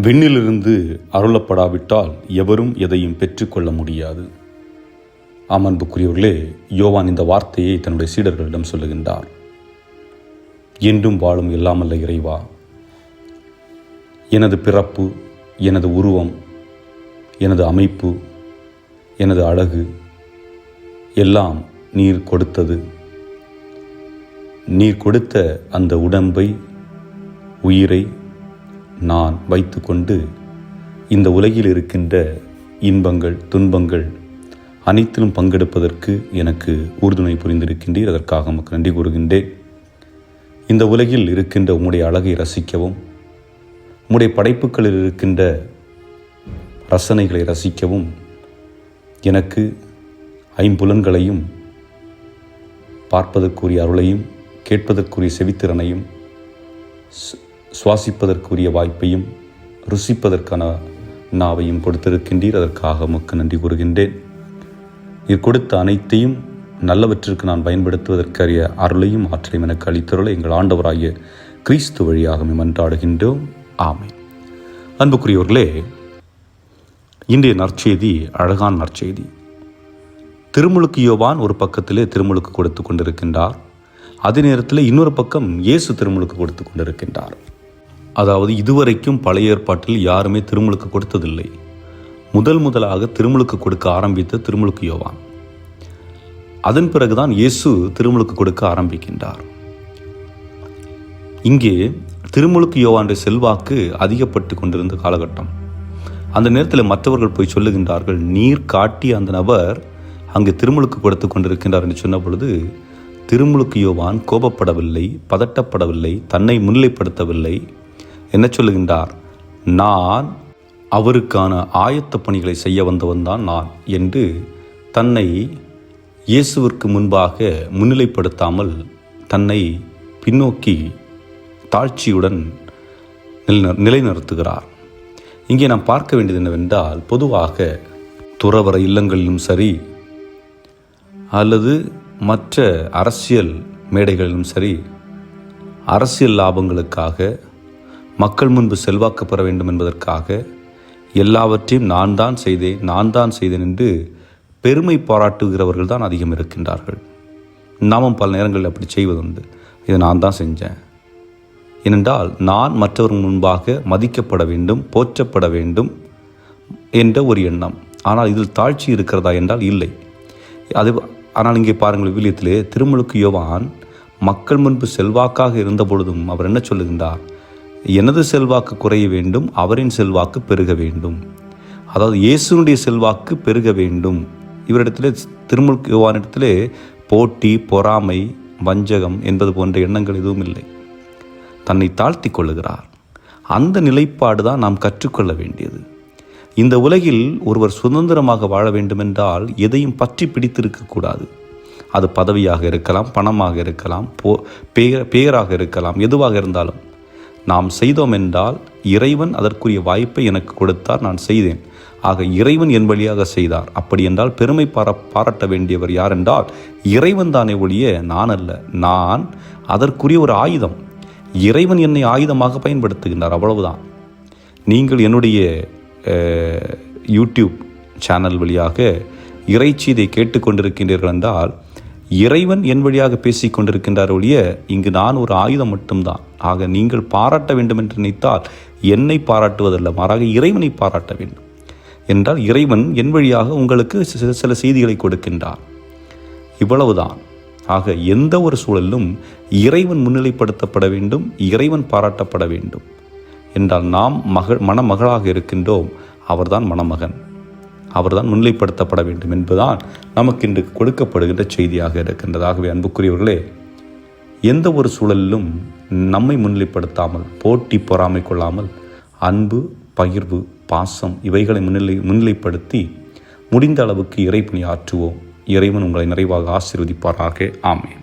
விண்ணிலிருந்து அருளப்படாவிட்டால் எவரும் எதையும் பெற்றுக்கொள்ள முடியாது. ஆமன்புக்குரியவர்களே யோவான் இந்த வார்த்தையை தன்னுடைய சீடர்களிடம் சொல்லுகின்றார். என்றும் வாழும் எல்லாமல்ல இறைவா. எனது பிறப்பு எனது உருவம் எனது அமைப்பு எனது அழகு எல்லாம் நீர் கொடுத்தது. நீர் கொடுத்த அந்த உடம்பை உயிரை நான் வைத்துக்கொண்டு இந்த உலகில் இருக்கின்ற இன்பங்கள் துன்பங்கள் அனைத்திலும் பங்கெடுப்பதற்கு எனக்கு உறுதுணை புரிந்திருக்கின்றீர். அதற்காக உமக்கு நன்றி கூறுகின்றேன். இந்த உலகில் இருக்கின்ற உம்முடைய அழகை ரசிக்கவும் உம்முடைய படைப்புகளில் இருக்கின்ற ரசனைகளை ரசிக்கவும் எனக்கு ஐம்புலன்களையும் பார்ப்பதற்குரிய அருளையும் கேட்பதற்குரிய செவித்திறனையும் சுவாசிப்பதற்குரிய வாய்ப்பையும் ருசிப்பதற்கான நாவையும் கொடுத்திருக்கின்றீர். அதற்காக உமக்கு நன்றி கூறுகின்றேன். நீர் கொடுத்த அனைத்தையும் நல்லவற்றிற்கு நான் பயன்படுத்துவதற்கரிய அருளையும் ஆற்றலையும் எனக்கு அளித்தருளை எங்கள் ஆண்டவராகிய கிறிஸ்து வழியாக மன்றாடுகின்றோம். ஆமை அன்புக்குரியவர்களே இன்றைய நற்செய்தி அழகான நற்செய்தி. திருமுழுக்கு யோவான் ஒரு பக்கத்திலே திருமுழுக்கு கொடுத்து கொண்டிருக்கின்றார். அதே நேரத்தில் இன்னொரு பக்கம் இயேசு திருமுழுக்கு கொடுத்து கொண்டிருக்கின்றார். அதாவது இதுவரைக்கும் பழைய ஏற்பாட்டில் யாருமே திருமுழுக்கு கொடுத்ததில்லை. முதல் முதலாக திருமுழுக்கு கொடுக்க ஆரம்பித்த திருமுழுக்கு யோவான். அதன் பிறகுதான் இயேசு திருமுழுக்கு கொடுக்க ஆரம்பிக்கின்றார். இங்கே திருமுழுக்கு யோவானுடைய செல்வாக்கு அதிகப்பட்டு கொண்டிருந்த காலகட்டம். அந்த நேரத்தில் மற்றவர்கள் போய் சொல்லுகின்றார்கள் நீர் காட்டிய அந்த நபர் அங்கு திருமுழுக்கு கொடுத்து கொண்டிருக்கின்றார் என்று சொன்ன பொழுது திருமுழுக்கு யோவான் கோபப்படவில்லை பதட்டப்படவில்லை தன்னை முன்னிலைப்படுத்தவில்லை என்ன சொல்லுகின்றார்? நான் அவருக்கான ஆயத்த பணிகளை செய்ய வந்தவன் தான் நான் என்று தன்னை இயேசுவிற்கு முன்பாக முன்னிலைப்படுத்தாமல் தன்னை பின்னோக்கி தாழ்ச்சியுடன் நிலைநிறு- நிலைநிறுத்துகிறார். இங்கே நாம் பார்க்க வேண்டியது என்னவென்றால் பொதுவாக துறவர இல்லங்களிலும் சரி அல்லது மற்ற அரசியல் மேடைகளிலும் சரி அரசியல் லாபங்களுக்காக மக்கள் முன்பு செல்வாக்கு பெற வேண்டும் என்பதற்காக எல்லாவற்றையும் நான் தான் செய்தேன் நான் தான் செய்தேன் என்று பெருமை பாராட்டுகிறவர்கள் தான் அதிகம் இருக்கின்றார்கள். நாமும் பல நேரங்களில் அப்படி செய்வதுண்டு. இதை நான் தான் செஞ்சேன். ஏனென்றால் நான் மற்றவர் முன்பாக மதிக்கப்பட வேண்டும் போற்றப்பட வேண்டும் என்ற ஒரு எண்ணம். ஆனால் இதில் தாழ்ச்சி இருக்கிறதா என்றால் இல்லை. அது ஆனால் இங்கே பாருங்கள் விவிலியத்திலே திருமுழுக்கு யோவான் மக்கள் முன்பு செல்வாக்காக இருந்த பொழுதும் அவர் என்ன சொல்லுகின்றார்? எனது செல்வாக்கு குறைய வேண்டும் அவரின் செல்வாக்கு பெருக வேண்டும். அதாவது இயேசுனுடைய செல்வாக்கு பெருக வேண்டும். இவரிடத்திலே திருமுல் யோவானிடத்திலே போட்டி பொறாமை வஞ்சகம் என்பது போன்ற எண்ணங்கள் எதுவும் இல்லை. தன்னை தாழ்த்தி கொள்ளுகிறார். அந்த நிலைப்பாடு தான் நாம் கற்றுக்கொள்ள வேண்டியது. இந்த உலகில் ஒருவர் சுதந்திரமாக வாழ வேண்டுமென்றால் எதையும் பற்றி பிடித்திருக்கக்கூடாது அது பதவியாக இருக்கலாம் பணமாக இருக்கலாம் போ பெயர் பெயராக இருக்கலாம் எதுவாக இருந்தாலும். நாம் செய்தோம் என்றால் இறைவன் அதற்குரிய வாய்ப்பை எனக்கு கொடுத்தார் நான் செய்தேன். ஆக இறைவன் என் வழியாக செய்தார். அப்படி என்றால் பெருமை பாரா பாராட்ட வேண்டியவர் யார் என்றால் இறைவன் தானே ஒழிய நான் அல்ல. நான் அதற்குரிய ஒரு ஆயுதம். இறைவன் என்னை ஆயுதமாக பயன்படுத்துகின்றார் அவ்வளவுதான். நீங்கள் என்னுடைய யூடியூப் சேனல் வழியாக இறைச்சீதை கேட்டுக்கொண்டிருக்கின்றீர்கள் என்றால் இறைவன் என் வழியாக பேசிக் கொண்டிருக்கின்றார் ஒழிய இங்கு நான் ஒரு ஆயுதம் மட்டும்தான். ஆக நீங்கள் பாராட்ட வேண்டும் என்று நினைத்தால் என்னை பாராட்டுவதல்ல மாறாக இறைவனை பாராட்ட வேண்டும். என்றால் இறைவன் என் வழியாக உங்களுக்கு சில சில செய்திகளை கொடுக்கின்றார். இவ்வளவுதான். ஆக எந்த ஒரு சூழலிலும் இறைவன் முன்னிலைப்படுத்தப்பட வேண்டும் இறைவன் பாராட்டப்பட வேண்டும். என்றால் நாம் மகள் மணமகளாக இருக்கின்றோம். அவர்தான் மணமகன். அவர்தான் முன்னிலைப்படுத்தப்பட வேண்டும் என்பதுதான் நமக்கு இன்று கொடுக்கப்படுகின்ற செய்தியாக இருக்கின்றது ஆகவே அன்புக்குரியவர்களே எந்த ஒரு சூழலிலும் நம்மை முன்னிலைப்படுத்தாமல் போட்டி பொறாமை கொள்ளாமல் அன்பு பகிர்வு பாசம் இவைகளை முன்னிலை முன்னிலைப்படுத்தி முடிந்த அளவுக்கு இறைப்பணி ஆற்றுவோம் இறைவன் உங்களை நிறைவாக ஆசீர்வதிப்பாராக. ஆமேன்.